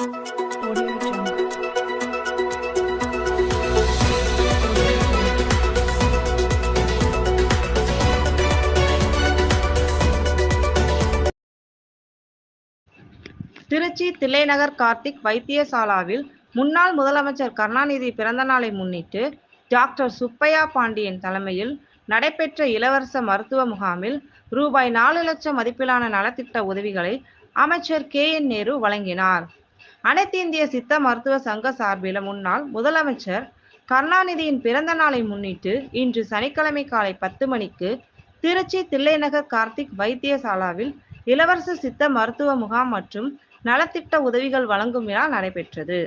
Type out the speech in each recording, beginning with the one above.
திருச்சி தில்லைநகர் கார்த்திக் வைத்தியசாலாவில் முன்னாள் முதலமைச்சர் கருணாநிதி பிறந்த நாளை முன்னிட்டு டாக்டர் சுப்பையா பாண்டியன் தலைமையில் நடைபெற்ற இலவச மருத்துவ முகாமில் ரூபாய் நாலு லட்சம் மதிப்பிலான நலத்திட்ட உதவிகளை அமைச்சர் கே என் நேரு வழங்கினார். அனைத்து இந்திய சித்த மருத்துவ சங்க சார்பில் முன்னாள் முதலமைச்சர் கருணாநிதியின் பிறந்த நாளை முன்னிட்டு இன்று சனிக்கிழமை காலை பத்து மணிக்கு திருச்சி தில்லைநகர் கார்த்திக் வைத்தியசாலாவில் இலவச சித்த மருத்துவ முகாம் மற்றும் நலத்திட்ட உதவிகள் வழங்கும் விழா நடைபெற்றது.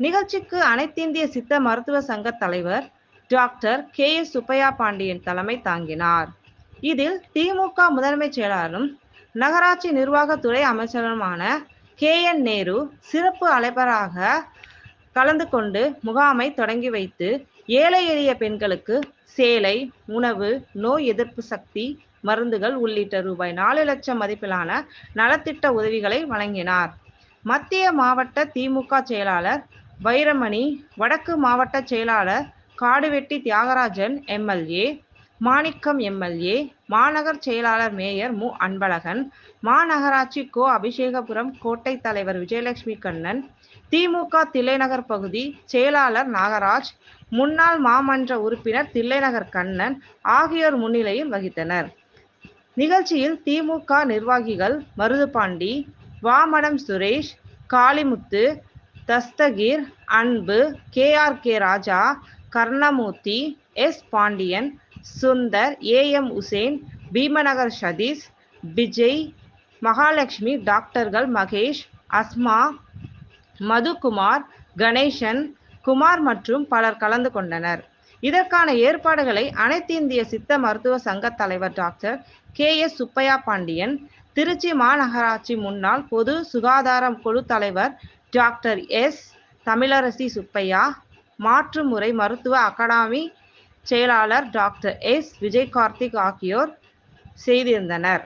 நிகழ்ச்சிக்கு அனைத்திந்திய சித்த மருத்துவ சங்க தலைவர் doctor K S Subbaiah Pandian தலைமை தாங்கினார். இதில் திமுக முதன்மைச் செயலாளரும் நகராட்சி நிர்வாகத்துறை அமைச்சருமான கே. என். நேரு சிறப்பு அழைப்பராக கலந்து கொண்டு முகாமை தொடங்கி வைத்து ஏழை எளிய பெண்களுக்கு சேலை உணவு நோய் எதிர்ப்பு சக்தி மருந்துகள் உள்ளிட்ட ரூபாய் நாலு லட்சம் மதிப்பிலான நலத்திட்ட உதவிகளை வழங்கினார். மத்திய மாவட்ட திமுக செயலாளர் வைரமணி வடக்கு மாவட்ட செயலாளர் காடுவெட்டி தியாகராஜன் எம்எல்ஏ மாணிக்கம் எம்எல்ஏ மாநகர் செயலாளர் மேயர் மு. அன்பழகன் மாநகராட்சி கோ. அபிஷேகபுரம் கோட்டை தலைவர் விஜயலட்சுமி கண்ணன் திமுக தில்லைநகர் பகுதி செயலாளர் நாகராஜ் முன்னாள் மாமன்ற உறுப்பினர் தில்லைநகர் கண்ணன் ஆகியோர் முன்னிலையில் வகித்தனர். நிகழ்ச்சியில் திமுக நிர்வாகிகள் Maruthupandi Vamadam Suresh Kalimuthu Dasthagir Anbu K. R. K. Raja Karnamoorthy S. Pandian Sundar A M Hussain Bheemanagar Sathish Vijay Mahalakshmi டாக்டர்கள் மகேஷ் அஸ்மா மதுகுமார் கணேசன் குமார் மற்றும் பலர் கலந்து கொண்டனர். இதற்கான ஏற்பாடுகளை அனைத்து இந்திய சித்த மருத்துவ சங்க தலைவர் doctor K. S. Subbaiah Pandian Trichy மாநகராட்சி முன்னாள் பொது சுகாதாரம் குழு தலைவர் டாக்டர் எஸ். தமிழரசி சுப்பையா மாற்றுமுறை மருத்துவ அகாடமி செயலாளர் டாக்டர் எஸ். விஜய் கார்த்திக் ஆகியோர் செய்திருந்தனர்.